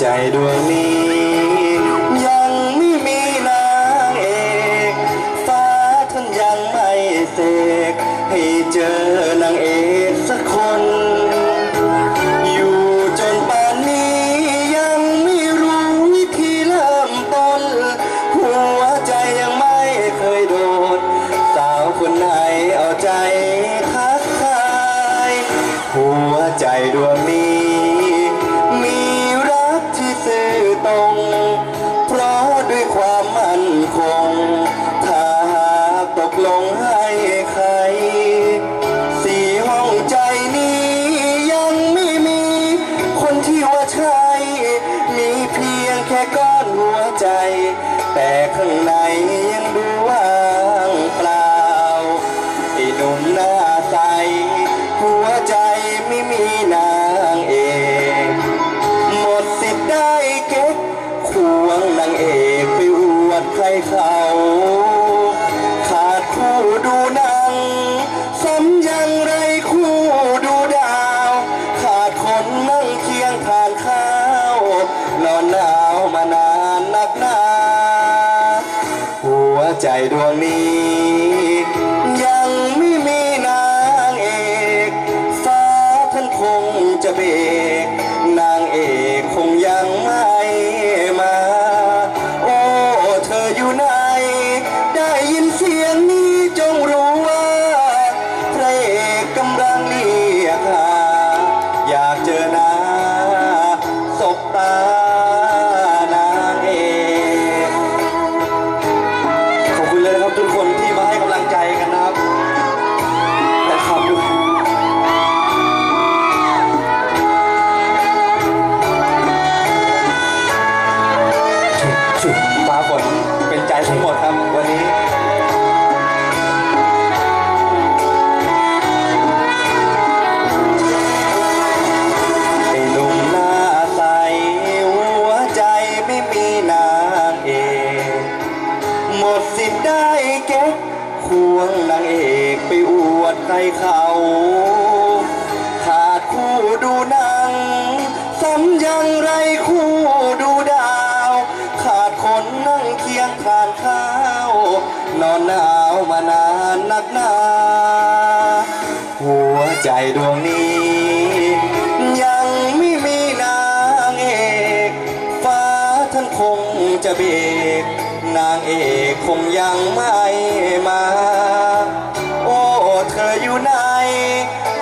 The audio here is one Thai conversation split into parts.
ใจดวงนี้ ยังไม่มีนางเอกฟ้าท่านยังไม่เสกให้เจอนางเอกสักคน อยู่จนป่านนี้ยังไม่รู้วิธีเริ่มต้น หัวใจยังไม่เคยโดน สาวคนไหนเอาใจทักทาย หัวใจดวงนี้ คง ถ้าหากตกลงให้ใคร สี่ห้องใจนี้ยังไม่มี คนที่ว่าใช่มีเพียงแค่ก้อนหัวใจ แต่ข้างในยังดูว่างเปล่าไอ้หนุ่มหน้าใสหัวใจไม่มีนางเอกหมดสิทธิ์ได้เก็บควงนางเอก ใครเขาขาดคู่ดูหนังสมยังไรคู่ดูดาว ขาดคนนั่งเคียงทานข้าวนอนหนาวมานานนักหนา หัวใจดวงนี้ ครับวันนี้ไอ้หนุ่มหน้าใสหัวใจไม่มีนางเอกหมดสิทธิ์ได้เก็บควงนางเอกไปอวดใครเขา นักหนาหัวใจดวงนี้ ยังไม่มีนางเอก ฟ้าท่านคงจะเบกนางเอกคงยังไม่มา โอ้เธออยู่ไหน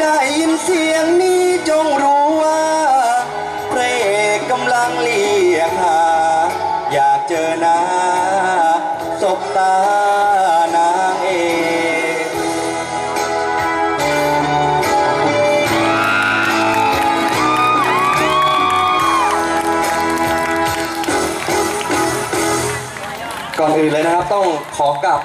ได้ยินเสียงนี้จงรู้ว่าพระเอกกำลังเรียกหา อยากเจอหนา ก่อนอื่นเลยนะครับ ต้องขอกราบ